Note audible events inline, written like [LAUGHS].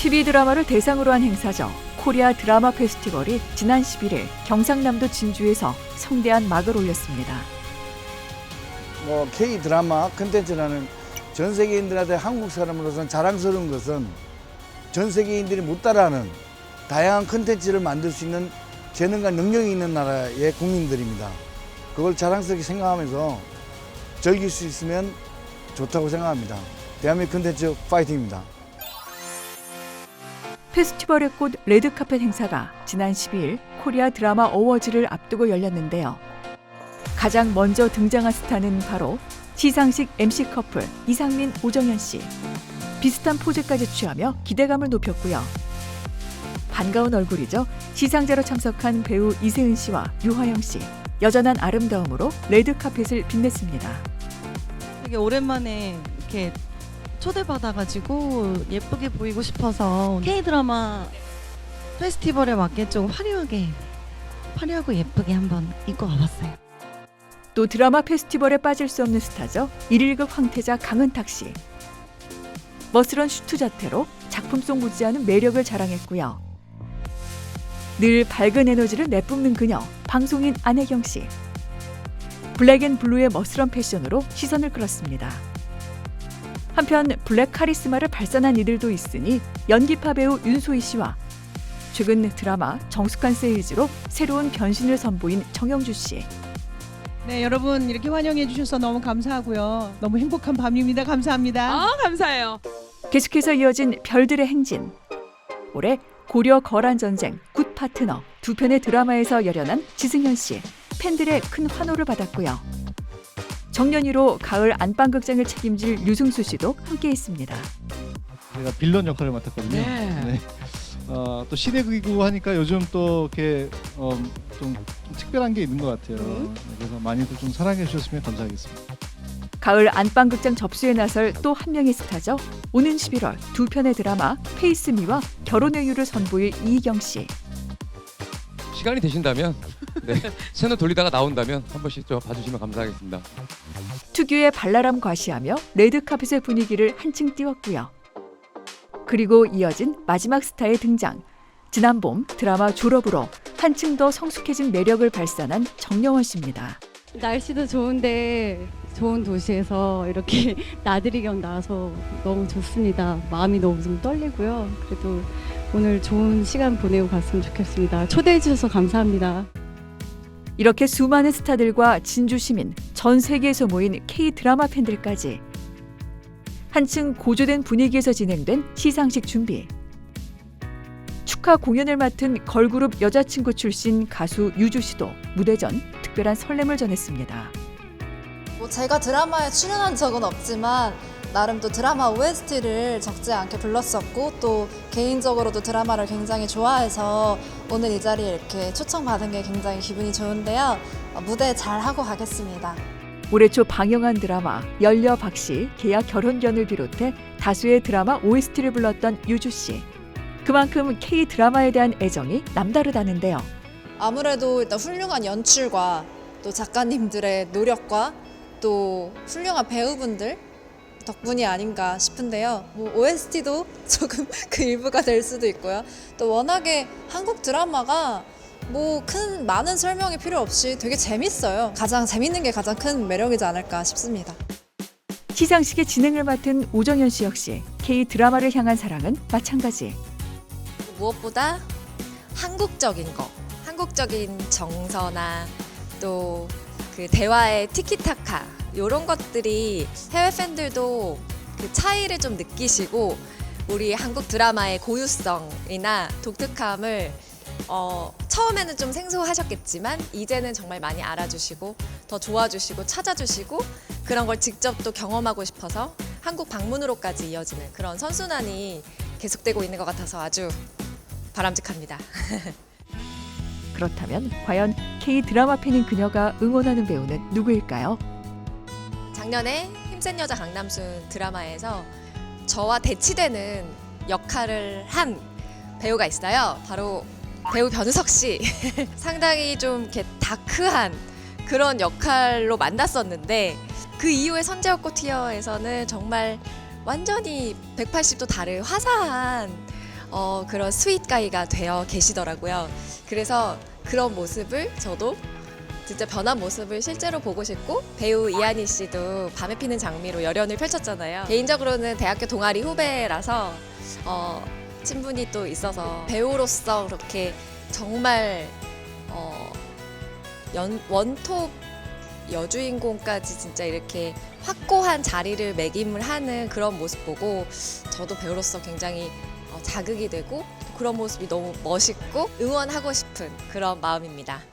TV 드라마를 대상으로 한 행사죠. 코리아 드라마 페스티벌이 지난 11일 경상남도 진주에서 성대한 막을 올렸습니다. 뭐 K 드라마 컨텐츠라는 전 세계인들한테 한국 사람으로서는 자랑스러운 것은 전 세계인들이 못 따라하는 다양한 컨텐츠를 만들 수 있는 재능과 능력이 있는 나라의 국민들입니다. 그걸 자랑스럽게 생각하면서 즐길 수 있으면 좋다고 생각합니다. 대한민국 컨텐츠 파이팅입니다. 페스티벌의 꽃 레드카펫 행사가 지난 12일 코리아 드라마 어워즈를 앞두고 열렸는데요. 가장 먼저 등장한 스타는 바로 시상식 MC 커플 이상민 오정현 씨. 비슷한 포즈까지 취하며 기대감을 높였고요. 반가운 얼굴이죠. 시상자로 참석한 배우 이세은 씨와 유화영 씨. 여전한 아름다움으로 레드카펫을 빛냈습니다. 되게 오랜만에 이렇게 초대받아가지고 예쁘게 보이고 싶어서 K-드라마 페스티벌에 맞게 좀 화려하게, 화려하고 예쁘게 한번 입고 와봤어요. 또 드라마 페스티벌에 빠질 수 없는 스타죠. 1일극 황태자 강은탁 씨. 멋스런 슈트 자태로 작품 속 묻지않은 매력을 자랑했고요. 늘 밝은 에너지를 내뿜는 그녀, 방송인 안혜경 씨. 블랙앤블루의 멋스런 패션으로 시선을 끌었습니다. 한편 블랙 카리스마를 발산한 이들도 있으니 연기파 배우 윤소희 씨와 최근 드라마 정숙한 세일즈로 새로운 변신을 선보인 정영주 씨. 네, 여러분 이렇게 환영해 주셔서 너무 감사하고요. 너무 행복한 밤입니다. 감사합니다. 아 감사해요. 계속해서 이어진 별들의 행진. 올해 고려 거란 전쟁 굿 파트너 두 편의 드라마에서 열연한 지승현 씨 팬들의 큰 환호를 받았고요. 정년이로 가을 안방극장을 책임질 유승수 씨도 함께했습니다. 제가 빌런 역할을 맡았거든요. 네. 어, 또 시대극이고 하니까 요즘 또 이렇게 어, 좀, 좀 특별한 게 있는 것 같아요. 음. 그래서 많이들 좀 사랑해 주셨으면 감사하겠습니다. 가을 안방극장 접수에 나설 또 한 명의 스타죠. 오는 11월 두 편의 드라마 페이스미와 결혼의 이유를 선보일 이희경 씨. 시간이 되신다면 네, 채널 돌리다가 나온다면 한 번씩 좀 봐주시면 감사하겠습니다. 특유의 발랄함 과시하며 레드카펫의 분위기를 한층 띄웠고요. 그리고 이어진 마지막 스타의 등장. 지난 봄 드라마 졸업으로 한층 더 성숙해진 매력을 발산한 정영원 씨입니다. 날씨도 좋은데 좋은 도시에서 이렇게 [LAUGHS] 나들이 겸 나와서 너무 좋습니다. 마음이 너무 좀 떨리고요. 그래도 오늘 좋은 시간 보내고 갔으면 좋겠습니다. 초대해 주셔서 감사합니다. 이렇게 수많은 스타들과 진주 시민, 전 세계에서 모인 K 드라마 팬들까지 한층 고조된 분위기에서 진행된 시상식 준비. 축하 공연을 맡은 걸그룹 여자친구 출신 가수 유주 씨도 무대 전 특별한 설렘을 전했습니다. 뭐 제가 드라마에 출연한 적은 없지만 나름 또 드라마 OST를 적지 않게 불렀었고 또 개인적으로도 드라마를 굉장히 좋아해서 오늘 이 자리에 이렇게 초청받은 게 굉장히 기분이 좋은데요. 어, 무대 잘 하고 가겠습니다. 올해 초 방영한 드라마 열려 박씨 계약 결혼견을 비롯해 다수의 드라마 OST를 불렀던 유주 씨. 그만큼 K 드라마에 대한 애정이 남다르다는데요. 아무래도 일단 훌륭한 연출과 또 작가님들의 노력과 또 훌륭한 배우분들 덕분이 아닌가 싶은데요. 뭐 OST도 [LAUGHS] 조금 그 일부가 될 수도 있고요. 또 워낙에 한국 드라마가 뭐 큰 많은 설명이 필요 없이 되게 재밌어요. 가장 재밌는 게 가장 큰 매력이지 않을까 싶습니다. 시상식의 진행을 맡은 오정현 씨 역시 K 드라마를 향한 사랑은 마찬가지. 무엇보다 한국적인 거, 한국적인 정서나 또 그 대화의 티키타카 이런 것들이 해외 팬들도 그 차이를 좀 느끼시고 우리 한국 드라마의 고유성이나 독특함을 어, 처음에는 좀 생소하셨겠지만 이제는 정말 많이 알아주시고 더 좋아주시고 찾아주시고 그런 걸 직접 또 경험하고 싶어서 한국 방문으로까지 이어지는 그런 선순환이 계속되고 있는 것 같아서 아주 바람직합니다. [LAUGHS] 그렇다면 과연 K 드라마 팬인 그녀가 응원하는 배우는 누구일까요? 작년에 힘센 여자 강남순 드라마에서 저와 대치되는 역할을 한 배우가 있어요. 바로 배우 변우석 씨. [LAUGHS] 상당히 좀 이렇게 다크한 그런 역할로 만났었는데 그 이후에 선제였고 티어에서는 정말 완전히 180도 다른 화사한 어, 그런 스윗 가이가 되어 계시더라고요. 그래서 그런 모습을 저도 진짜 변한 모습을 실제로 보고 싶고 배우 이한희 씨도 밤에 피는 장미로 열연을 펼쳤잖아요. 개인적으로는 대학교 동아리 후배라서 어, 친분이 또 있어서 배우로서 그렇게 정말 어, 연, 원톱 여주인공까지 진짜 이렇게 확고한 자리를 매김을 하는 그런 모습 보고 저도 배우로서 굉장히 어, 자극이 되고 그런 모습이 너무 멋있고 응원하고 싶은 그런 마음입니다.